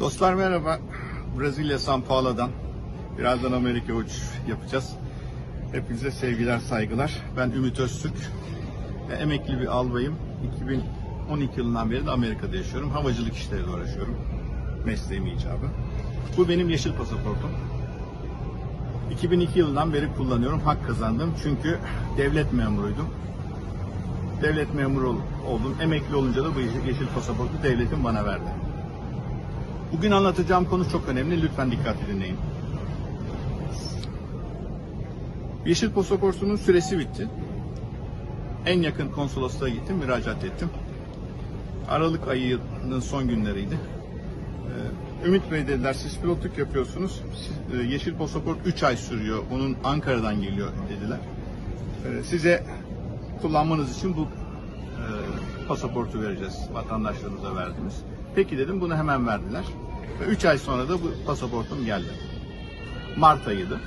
Dostlar merhaba. Brezilya São Paulo'dan birazdan Amerika uç yapacağız. Hepinize sevgiler, saygılar. Ben Ümit Öztürk. Emekli bir albayım. 2012 yılından beri de Amerika'da yaşıyorum. Havacılık işleriyle uğraşıyorum. Mesleğim icabı. Bu benim yeşil pasaportum. 2002 yılından beri kullanıyorum. Hak kazandım. Çünkü devlet memuruydum. Devlet memuru ol- oldum. Emekli olunca da bu yeşil pasaportu devletin bana verdi. Bugün anlatacağım konu çok önemli. Lütfen dikkatli dinleyin. Yeşil pasaportunun süresi bitti. En yakın konsolosluğa gittim, müracaat ettim. Aralık ayının son günleriydi. Ee, Ümit Bey dediler, siz pilotluk yapıyorsunuz. E, yeşil pasaport 3 ay sürüyor. Onun Ankara'dan geliyor dediler. Ee, Size kullanmanız için bu e, pasaportu vereceğiz. Vatandaşlarımıza verdiğimiz. Peki dedim, bunu hemen verdiler. Ve 3 ay sonra da bu pasaportum geldi. Mart ayıydı.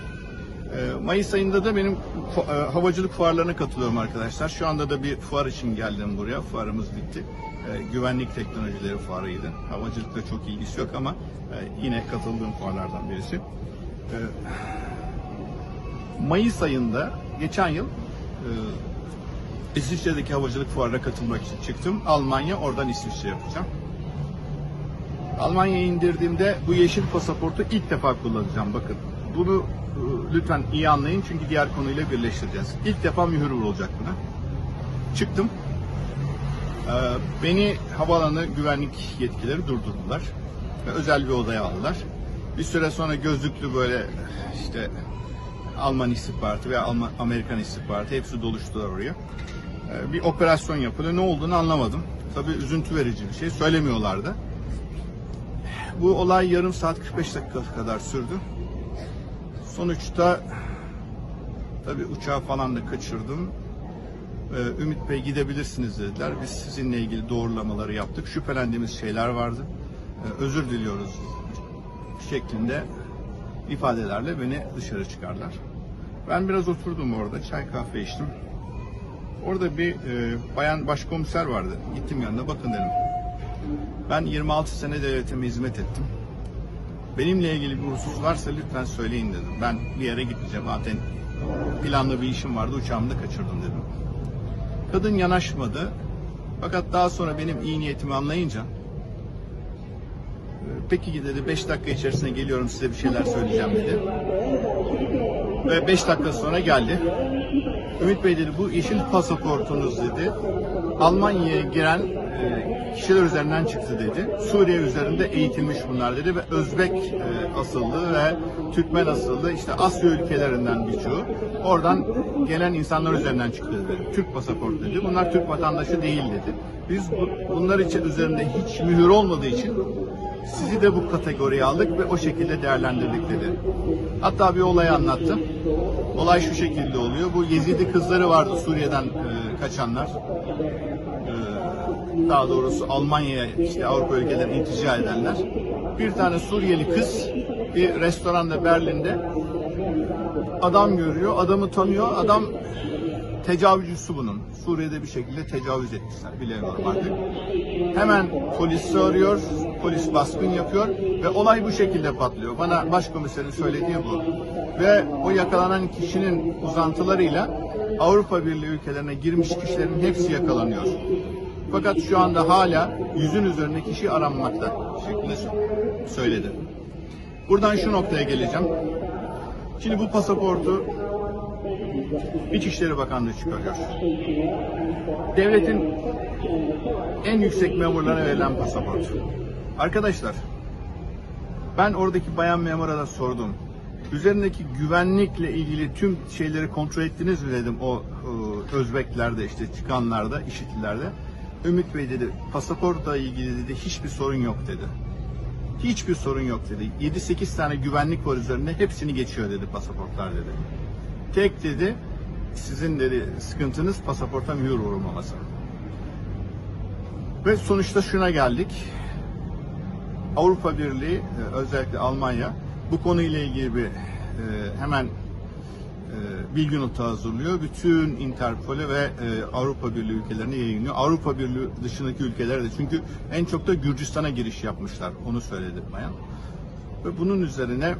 Ee, Mayıs ayında da benim e, havacılık fuarlarına katılıyorum arkadaşlar. Şu anda da bir fuar için geldim buraya. Fuarımız bitti. Ee, Güvenlik teknolojileri fuarıydı. Havacılıkla çok ilgisi yok ama e, yine katıldığım fuarlardan birisi. Ee, Mayıs ayında geçen yıl e, İsviçre'deki havacılık fuarına katılmak için çıktım. Almanya, oradan İsviçre yapacağım. Almanya'ya indirdiğimde bu yeşil pasaportu ilk defa kullanacağım. Bakın bunu e, lütfen iyi anlayın çünkü diğer konuyla birleştireceğiz. İlk defa mühür vurulacak buna. Çıktım. Ee, Beni havaalanı güvenlik yetkileri durdurdular. Ve özel bir odaya aldılar. Bir süre sonra gözlüklü böyle işte Alman istihbaratı veya Alman, Amerikan istihbaratı hepsi doluştular oraya. Ee, Bir operasyon yapılıyor. Ne olduğunu anlamadım. Tabii üzüntü verici bir şey. Söylemiyorlardı. Bu olay yarım saat 45 dakika kadar sürdü. Sonuçta tabii uçağı falan da kaçırdım. Ee, Ümit Bey gidebilirsiniz dediler. Biz sizinle ilgili doğrulamaları yaptık. Şüphelendiğimiz şeyler vardı. Ee, özür diliyoruz şeklinde ifadelerle beni dışarı çıkardılar. Ben biraz oturdum orada. Çay kahve içtim. Orada bir e, bayan başkomiser vardı. Gittim yanına bakın dedim. Ben 26 sene devletime hizmet ettim. Benimle ilgili bir husus varsa lütfen söyleyin dedim. Ben bir yere gideceğim zaten planlı bir işim vardı uçağımı da kaçırdım dedim. Kadın yanaşmadı. Fakat daha sonra benim iyi niyetimi anlayınca "E, peki dedi 5 dakika içerisinde geliyorum size bir şeyler söyleyeceğim dedi. Ve 5 dakika sonra geldi. Ümit Bey dedi bu yeşil pasaportunuz dedi. Almanya'ya giren e, kişiler üzerinden çıktı dedi. Suriye üzerinde eğitilmiş bunlar dedi ve Özbek e, asıllı ve Türkmen asıllı işte Asya ülkelerinden birçoğu. Oradan gelen insanlar üzerinden çıktı dedi. Türk pasaportu dedi. Bunlar Türk vatandaşı değil dedi. Biz bu, bunlar için üzerinde hiç mühür olmadığı için sizi de bu kategoriye aldık ve o şekilde değerlendirdik dedi. Hatta bir olay anlattım. Olay şu şekilde oluyor. Bu Yezidi kızları vardı Suriye'den e, kaçanlar. E, daha doğrusu Almanya'ya işte Avrupa ülkelerine iltica edenler. Bir tane Suriyeli kız bir restoranda Berlin'de adam görüyor, adamı tanıyor. Adam tecavüzcüsü bunun. Suriye'de bir şekilde tecavüz etmişler. Bilemiyorum artık. Hemen polisi arıyor, polis baskın yapıyor ve olay bu şekilde patlıyor. Bana başkomiserin söylediği bu. Ve o yakalanan kişinin uzantılarıyla Avrupa Birliği ülkelerine girmiş kişilerin hepsi yakalanıyor. Fakat şu anda hala yüzün üzerinde kişi aranmakta şeklinde söyledi. Buradan şu noktaya geleceğim. Şimdi bu pasaportu İçişleri Bakanlığı çıkarıyor. Devletin en yüksek memurlarına verilen pasaport. Arkadaşlar, ben oradaki bayan memura da sordum. Üzerindeki güvenlikle ilgili tüm şeyleri kontrol ettiniz mi dedim o e, Özbeklerde işte çıkanlarda, işitlilerde. Ümit Bey dedi pasaportla ilgili dedi hiçbir sorun yok dedi. Hiçbir sorun yok dedi. 7-8 tane güvenlik var üzerinde hepsini geçiyor dedi pasaportlar dedi. Tek dedi sizin dedi sıkıntınız pasaporta mühür vurulmaması. Ve sonuçta şuna geldik. Avrupa Birliği e, özellikle Almanya bu konuyla ilgili bir e, hemen e, bilgi notu hazırlıyor. Bütün Interpol'e ve Avrupa Birliği ülkelerine yayınlıyor. Avrupa Birliği dışındaki ülkelere de çünkü en çok da Gürcistan'a giriş yapmışlar. Onu söyledi bayan. Ve bunun üzerine e,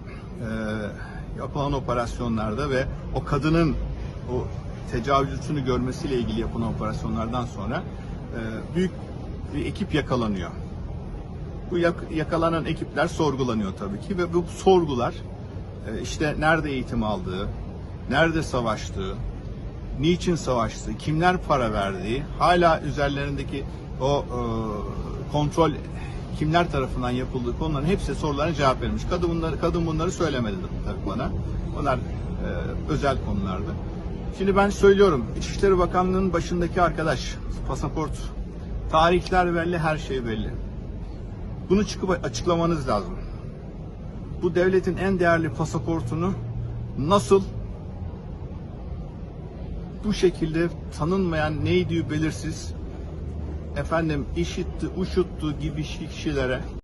yapılan operasyonlarda ve o kadının o tecavüzcüsünü görmesiyle ilgili yapılan operasyonlardan sonra e, büyük bir ekip yakalanıyor. Bu yak- yakalanan ekipler sorgulanıyor tabii ki ve bu sorgular e, işte nerede eğitim aldığı, nerede savaştığı, niçin savaştığı, kimler para verdiği, hala üzerlerindeki o e, kontrol kimler tarafından yapıldığı konuların hepsi sorularına cevap vermiş. Kadın bunları, kadın bunları söylemedi tabii bana. Onlar e, özel konulardı. Şimdi ben söylüyorum, İçişleri Bakanlığı'nın başındaki arkadaş, pasaport, tarihler belli, her şey belli. Bunu çıkıp açıklamanız lazım. Bu devletin en değerli pasaportunu nasıl bu şekilde tanınmayan neydi belirsiz efendim işitti, uşuttu gibi kişilere